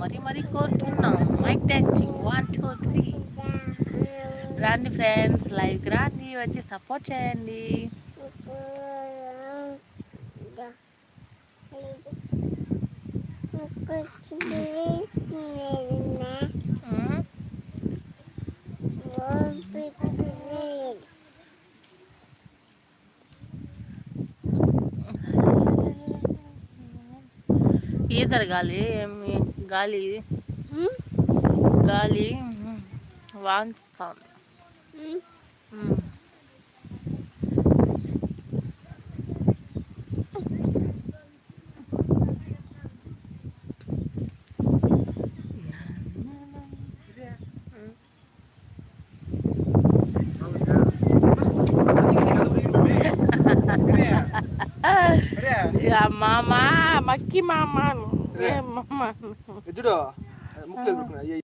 మరి మరీ కోరుతున్నాం mic testing one two three. రాండి ఫ్రెండ్స్ లైవ్కి రాండి వచ్చి సపోర్ట్ చేయండి. Mm-hmm. ఈతరు గాలి ఏమి గాలి గాలి వాంచుతుంది మామ మక్కి మామ చూడు ముక్కలు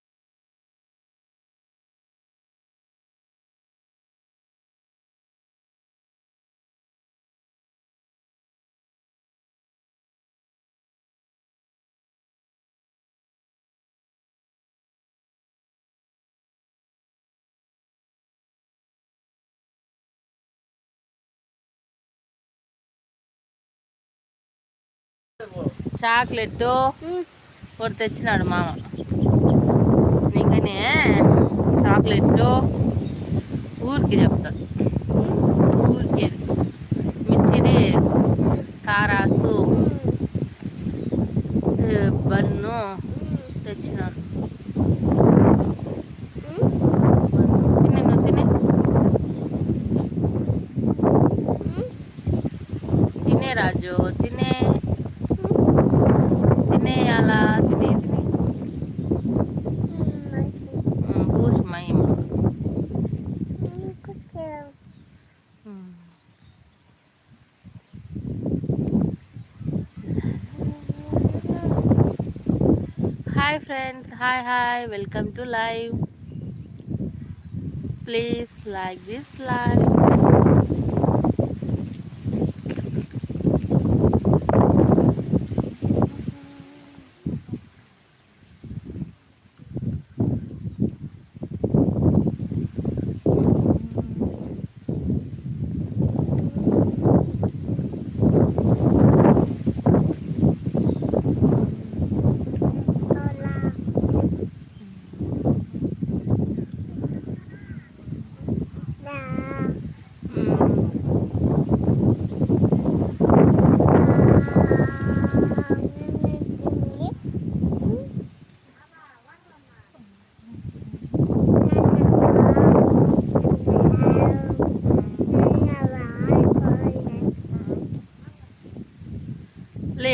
చాక్లెట్ ఒకటి తెచ్చినాడు మామ. నీకనే చాక్లెట్ ఊరికి చెప్తాడు. ఊరికి. మిర్చిది కారాసు బన్ను తెచ్చినాడు. తినే తినే. రాజు hi welcome to live. Please like this live.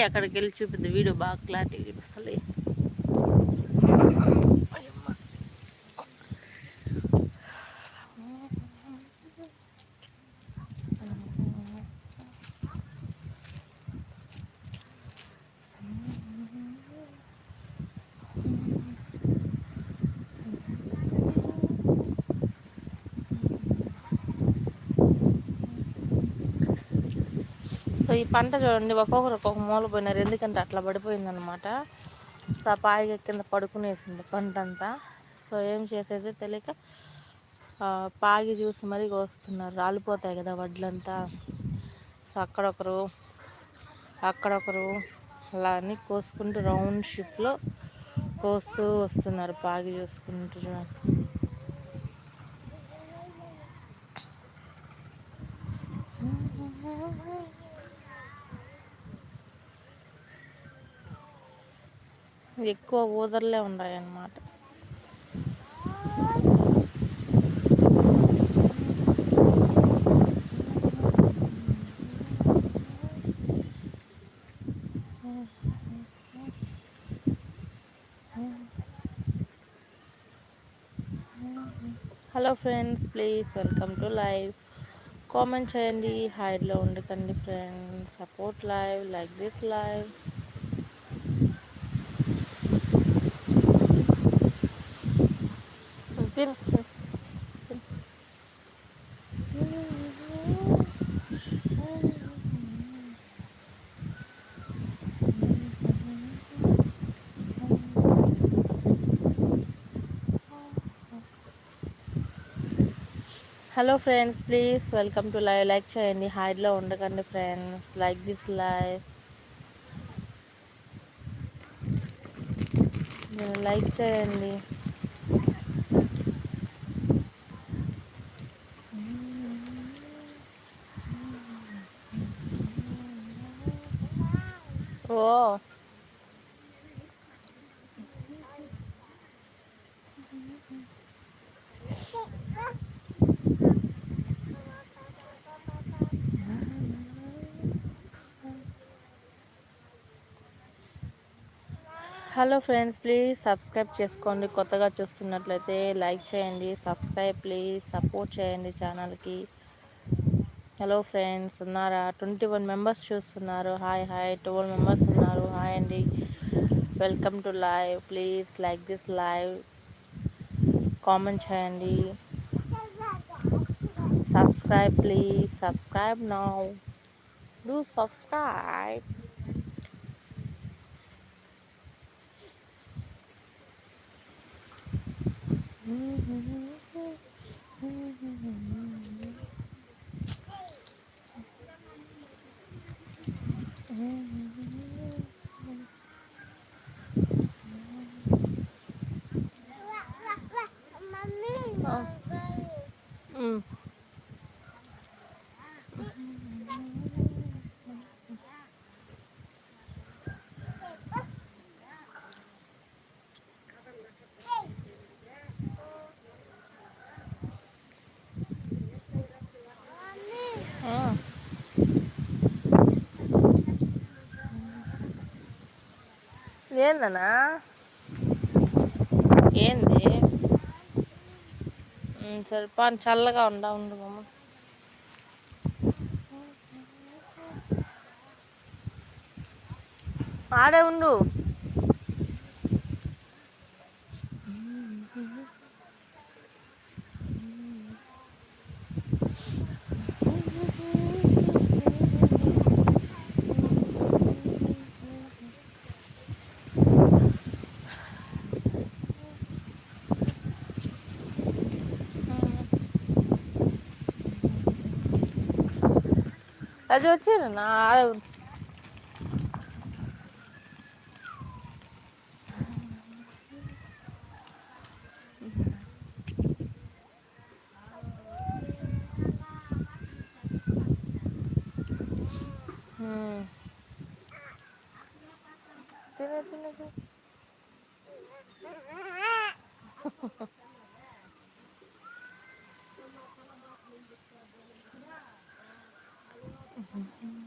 అక్కడికి వెళ్ళి చూపిద్ది. వీడియో బాగా క్లారిటీ సో ఈ పంట చూడండి ఒక్కొక్కరు ఒక్కొక్క మూల పోయినారు. ఎందుకంటే అట్లా పడిపోయిందనమాట సో ఆ పాయిగా కింద పడుకునేసింది పంట అంతా సో ఏం చేసేది తెలియక పాగి చూసి మరీ కోస్తున్నారు. రాలిపోతాయి కదా వడ్లంతా. సో అక్కడొకరు అక్కడొకరు అలా అని కోసుకుంటూ రౌండ్ షిప్లో కోస్తూ వస్తున్నారు పాగి చూసుకుంటూ ఎక్కువ ఊదర్లే ఉన్నాయి అన్నమాట hello friends please welcome to live. Comment చేయండి హైడ్లో ఉండకండి friends. Support live like this live. Hello friends please welcome to live like చేయండి హైడ్లో ఉండకండి friends like this live like చేయండి హలో ఫ్రెండ్స్ ప్లీజ్ సబ్స్క్రైబ్ చేసుకోండి. కొత్తగా చూస్తున్నట్లయితే లైక్ చేయండి సబ్స్క్రైబ్ ప్లీజ్ సపోర్ట్ చేయండి ఛానల్కి. హలో ఫ్రెండ్స్ ఉన్నారా? ట్వంటీ వన్ మెంబర్స్ చూస్తున్నారు. హాయ్ హాయ్ ట్వెల్వ్ మెంబర్స్ ఉన్నారు. హాయ్ అండి. Welcome to live. Please like this live. Comment చేయండి. Subscribe please subscribe now. Do subscribe. 嗯。ఏందనా ఏంది? సరే పాన్ చల్లగా ఉండా ఉండు మమ్మ ఆడే ఉండు. అది వచ్చారు నా తినే తినే Mm-hmm.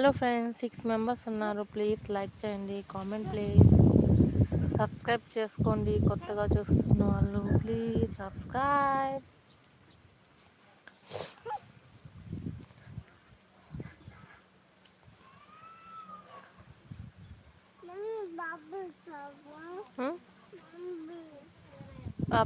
Hello friends six members ఉన్నారు. ప్లీజ్ లైక్ చేయండి కామెంట్ ప్లీజ్ సబ్స్క్రైబ్ చేసుకోండి కొత్తగా చూస్తున్న వాళ్ళు. ప్లీజ్ సబ్స్క్రైబ్ ఆ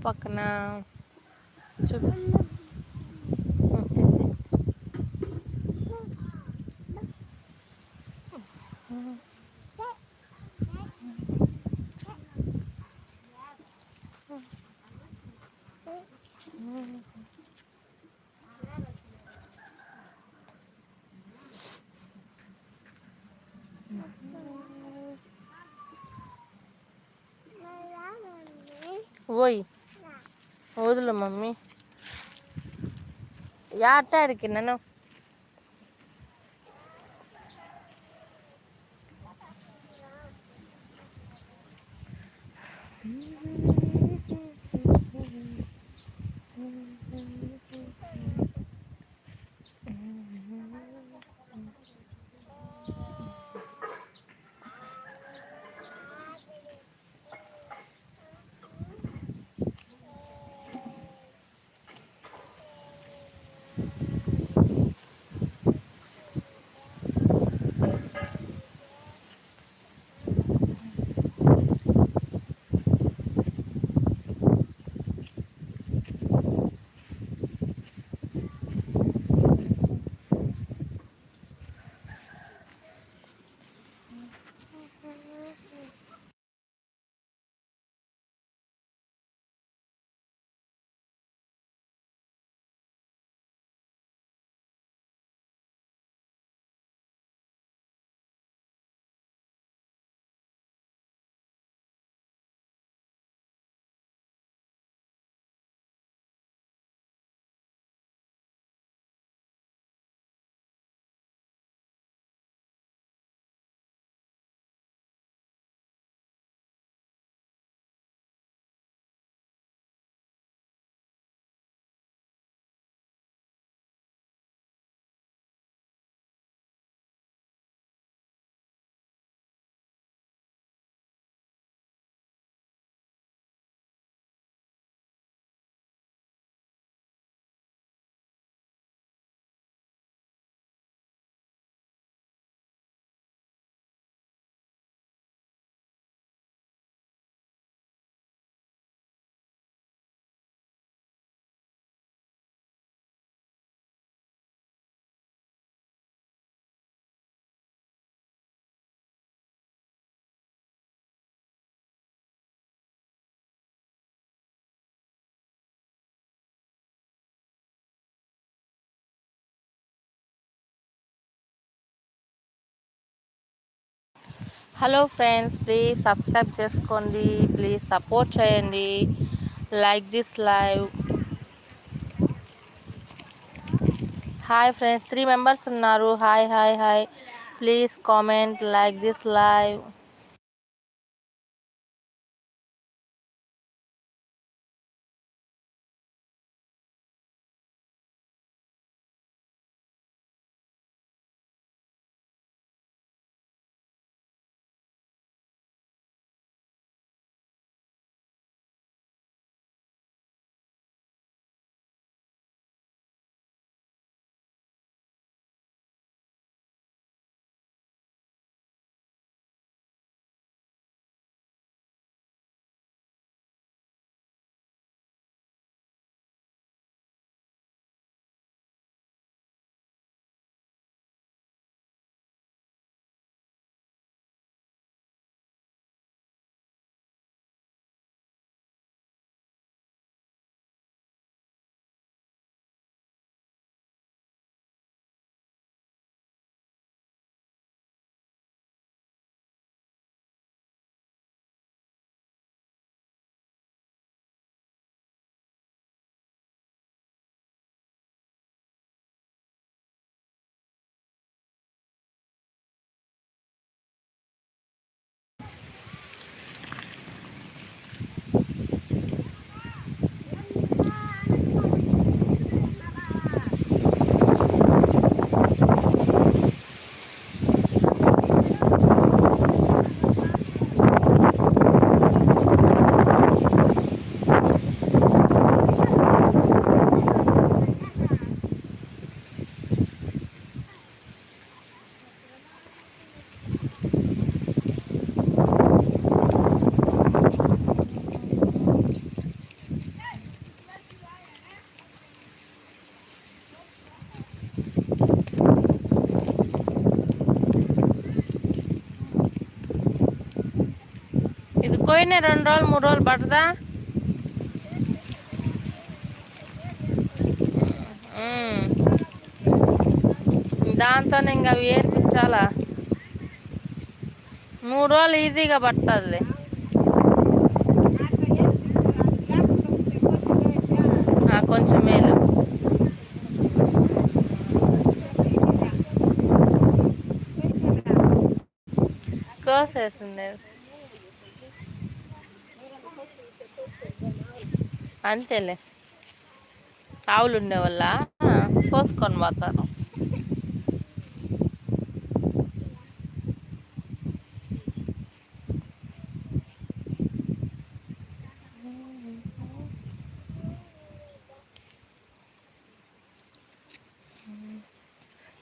ಓಯ್ ಓದಲ್ಲ ಮಮ್ಮಿ ಯಾ ಆಟ ಆಡಕ್ಕೆ ನಾನು Mm-hmm. Hello friends please subscribe చేసుకోండి. ప్లీజ్ సపోర్ట్ చేయండి. Like this live hi friends three members ఉన్నారు. Hi hi hi please comment like this live పోయిన రెండు రోజులు మూడు రోజులు పడదా దాంతో ఇంకా అవి ఏర్పించాలా? మూడు రోజులు ఈజీగా పడుతుంది. కొంచెం మేలు. కోసేసింది. అంతేలే. ఆవులు ఉండే వల్ల కోసుకొని పోతాను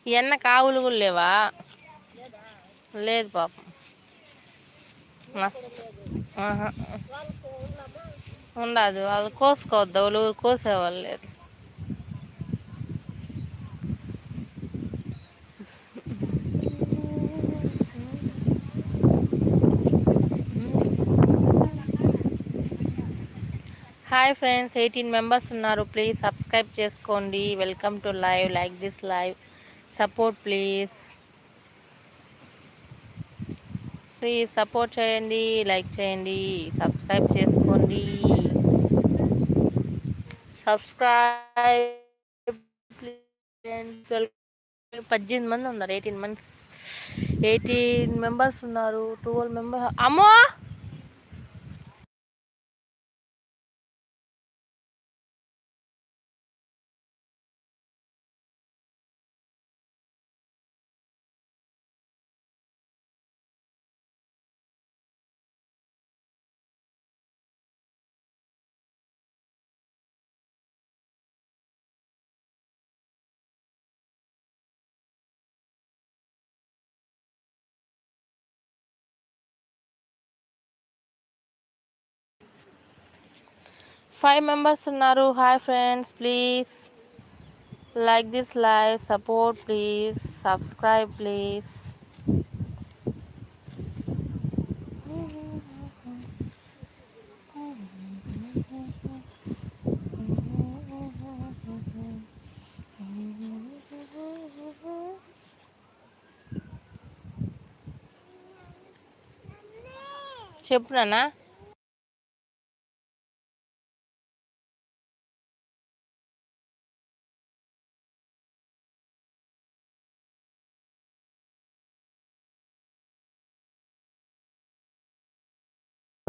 ఎన్న కావులు కూడా లేవా? లేదు పాపం. మస్తు. ఉండదు. వాళ్ళు కోసుకోవద్దు. వాళ్ళు ఊరు కోసేవాళ్ళు లేదు. హాయ్ ఫ్రెండ్స్ ఎయిటీన్ మెంబర్స్ ఉన్నారు. ప్లీజ్ సబ్స్క్రైబ్ చేసుకోండి. Welcome to live like this live support please please support చేయండి. లైక్ చేయండి. సబ్స్క్రైబ్ చేసుకోండి. సబ్స్క్రైబ్ పద్దెనిమిది మంది ఉన్నారు ఎయిటీన్ మంత్స్ ఎయిటీన్ మెంబర్స్ ఉన్నారు ట్వెల్వ్ మెంబర్ అమ్మో! ఫైవ్ మెంబర్స్ ఉన్నారు. Hi friends please like this live support please subscribe please చెప్పునా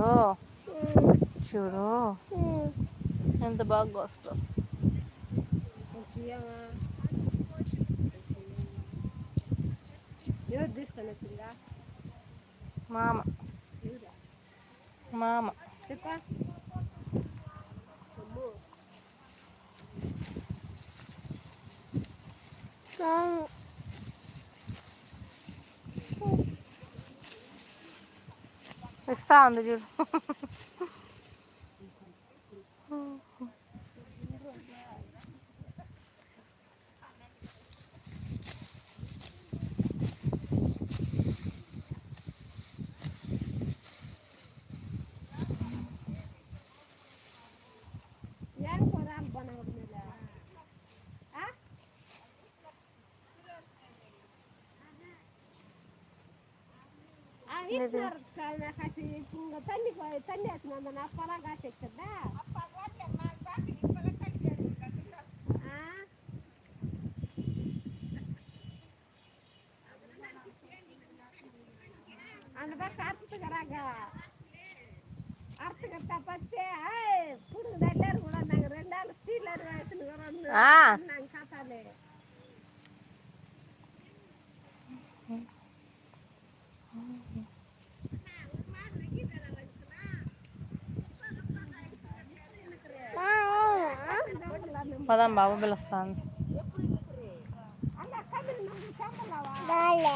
ఓ, చూడు. ఎంత బాగా వచ్చిందా మామ. మామ. చెప్పా. ఇస్తా ఉంది చూడు ఏం ಹಿಂಗೆ ತಣ್ಣಿ ತಣ್ಣಿ ಹಾಕಿ ನನ್ನ ಅಪ್ಪ ಒಳಗೆ ಹಾಕಿರ್ತದ ಅನ್ಬ ಕಾರ್ತಗರಾಗ ಅರ್ಥಗತ್ತ ಪತ್ತೆ ಪುಡುಗು ದಡ್ಡಾರು ಕೂಡ ನಂಗೆ ರೆಂಡಾರು ಸ್ಟೀಲರು ಆಯ್ತು పదాం బాబు పిలుస్తాను చంపలావా